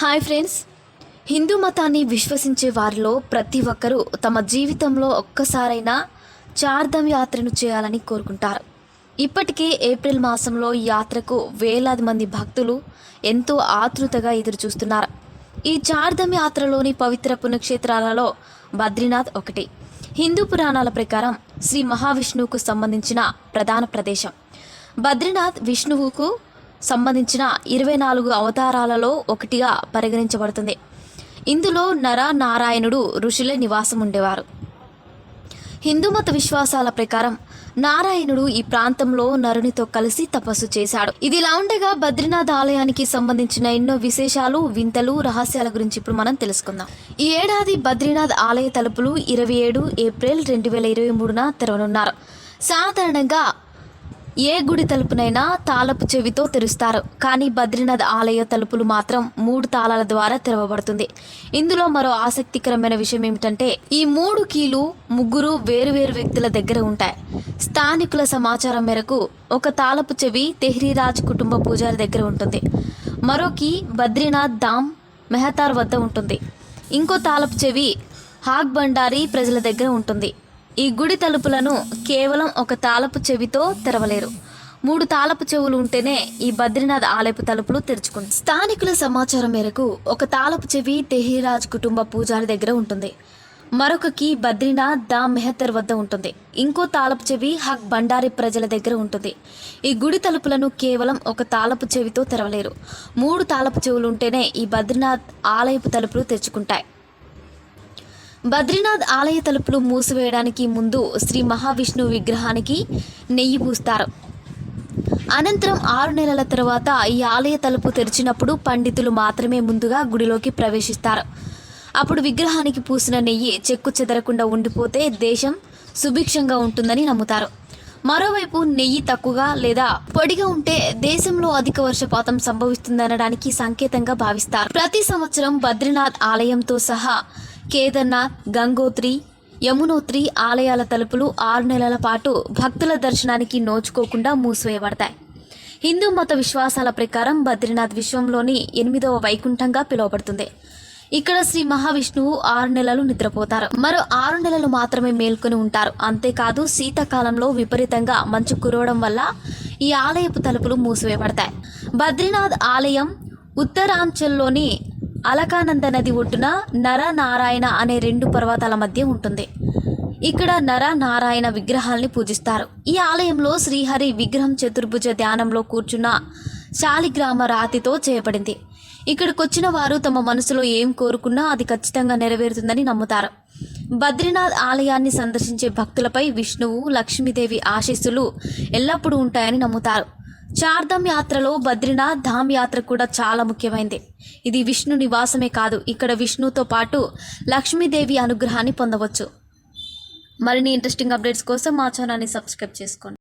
Hi friends. Hindu మతాన్ని విశ్వసించే వారిలో ప్రతి ఒక్కరూ తమ జీవితంలో ఒక్కసారైనా చార్ధమ్ యాత్రను చేయాలని కోరుకుంటారు. ఇప్పటికే ఏప్రిల్ మాసంలో యాత్రకు వేలాది మంది భక్తులు ఎంతో ఆతృతగా ఎదురు చూస్తున్నారు ఈ చార్ధమ్ యాత్రలోని పవిత్ర పుణ్యక్షేత్రాలలో బద్రీనాథ్ ఒకటి. హిందూ పురాణాల ప్రకారం శ్రీ మహావిష్ణువుకు సంబంధించిన ప్రధాన ప్రదేశం. బద్రీనాథ్ విష్ణువుకు సంబంధించిన ఇరవై నాలుగు అవతారాలలో ఒకటిగా పరిగణించబడుతుంది. ఇందులో నర నారాయణుడు ఋషులే నివాసం ఉండేవారు. హిందూ మత విశ్వాసాల ప్రకారం నారాయణుడు ఈ ప్రాంతంలో నరునితో కలిసి తపస్సు చేశాడు. ఇదిలా ఉండగా బద్రీనాథ్ ఆలయానికి సంబంధించిన ఎన్నో విశేషాలు వింతలు రహస్యాల గురించి ఇప్పుడు మనం తెలుసుకుందాం. ఈ ఏడాది బద్రీనాథ్ ఆలయ తలుపులు ఇరవై ఏడు ఏప్రిల్ రెండు వేల ఇరవై మూడున తెరవనున్నారు. సాధారణంగా ఏ గుడి తలుపునైనా తాళపు చెవితో తెరుస్తారు. కానీ బద్రీనాథ్ ఆలయ తలుపులు మాత్రం మూడు తాళాల ద్వారా తెరవబడుతుంది. ఇందులో మరో ఆసక్తికరమైన విషయం ఏమిటంటే ఈ మూడు కీలు ముగ్గురు వేరువేరు వ్యక్తుల దగ్గర ఉంటాయి. స్థానికుల సమాచారం మేరకు ఒక తాళపు చెవి తెహ్రీరాజ్ కుటుంబ పూజారి దగ్గర ఉంటుంది. మరో కీ బద్రీనాథ్ ధామ్ మెహతార్ వద్ద ఉంటుంది. ఇంకో తాళపు చెవి హాగ్ బండారి ప్రజల దగ్గర ఉంటుంది. ఈ గుడి తలుపులను కేవలం ఒక తాళపు చెవితో తెరవలేరు. మూడు తాళపు చెవులు ఉంటేనే ఈ బద్రీనాథ్ ఆలయపు తలుపులు తెరుచుకుంది. స్థానికుల సమాచారం మేరకు ఒక తాళపు చెవి తెహిరాజ్ కుటుంబ పూజారి దగ్గర ఉంటుంది. మరొక కీ బద్రీనాథ్ దా మెహతర్ వద్ద ఉంటుంది. ఇంకో తాళపు చెవి హక్ బండారి ప్రజల దగ్గర ఉంటుంది. ఈ గుడి తలుపులను కేవలం ఒక తాళపు చెవితో తెరవలేరు. మూడు తాళపు చెవులు ఉంటేనే ఈ బద్రీనాథ్ ఆలయపు తలుపులు తెరుచుకుంటాయి. బద్రీనాథ్ ఆలయ తలుపులు మూసివేయడానికి ముందు శ్రీ మహావిష్ణువు విగ్రహానికి నెయ్యి పూస్తారు. అనంతరం ఆరు నెలల తర్వాత ఈ ఆలయ తలుపు తెరిచినప్పుడు పండితులు మాత్రమే ముందుగా గుడిలోకి ప్రవేశిస్తారు. అప్పుడు విగ్రహానికి పూసిన నెయ్యి చెక్కు చెదరకుండా ఉండిపోతే దేశం సుభిక్షంగా ఉంటుందని నమ్ముతారు. మరోవైపు నెయ్యి తక్కువగా లేదా పొడిగా ఉంటే దేశంలో అధిక వర్షపాతం సంభవిస్తుందనడానికి సంకేతంగా భావిస్తారు. ప్రతి సంవత్సరం బద్రీనాథ్ ఆలయంతో సహా కేదార్నాథ్ గంగోత్రి యమునోత్రి ఆలయాల తలుపులు ఆరు నెలల పాటు భక్తుల దర్శనానికి నోచుకోకుండా మూసివేయబడతాయి. హిందూ మత విశ్వాసాల ప్రకారం బద్రీనాథ్ విశ్వంలోని ఎనిమిదవ వైకుంఠంగా పిలువబడుతుంది. ఇక్కడ శ్రీ మహావిష్ణువు ఆరు నెలలు నిద్రపోతారు. మరో ఆరు నెలలు మాత్రమే మేల్కొని ఉంటారు. అంతేకాదు శీతాకాలంలో విపరీతంగా మంచు కురవడం వల్ల ఈ ఆలయపు తలుపులు మూసివేయబడతాయి. బద్రీనాథ్ ఆలయం ఉత్తరాంచల్లోని అలకానంద నది ఒడ్డున నర నారాయణ అనే రెండు పర్వతాల మధ్య ఉంటుంది. ఇక్కడ నర నారాయణ విగ్రహాల్ని పూజిస్తారు. ఈ ఆలయంలో శ్రీహరి విగ్రహం చతుర్భుజ ధ్యానంలో కూర్చున్న శాలిగ్రామ రాతితో చేయబడింది. ఇక్కడికి వచ్చిన వారు తమ మనసులో ఏం కోరుకున్నా అది ఖచ్చితంగా నెరవేరుతుందని నమ్ముతారు. బద్రీనాథ్ ఆలయాన్ని సందర్శించే భక్తులపై విష్ణువు లక్ష్మీదేవి ఆశీస్సులు ఎల్లప్పుడూ ఉంటాయని నమ్ముతారు. చార్ధామ్ యాత్రలో బద్రీనాథ్ ధామ్ యాత్ర కూడా చాలా ముఖ్యమైనది ఇది విష్ణు నివాసమే కాదు ఇక్కడ విష్ణుతో పాటు లక్ష్మీదేవి అనుగ్రహాన్ని పొందవచ్చు. మరిన్ని ఇంట్రెస్టింగ్ అప్డేట్స్ కోసం మా ఛానల్ని సబ్స్క్రైబ్ చేసుకోండి.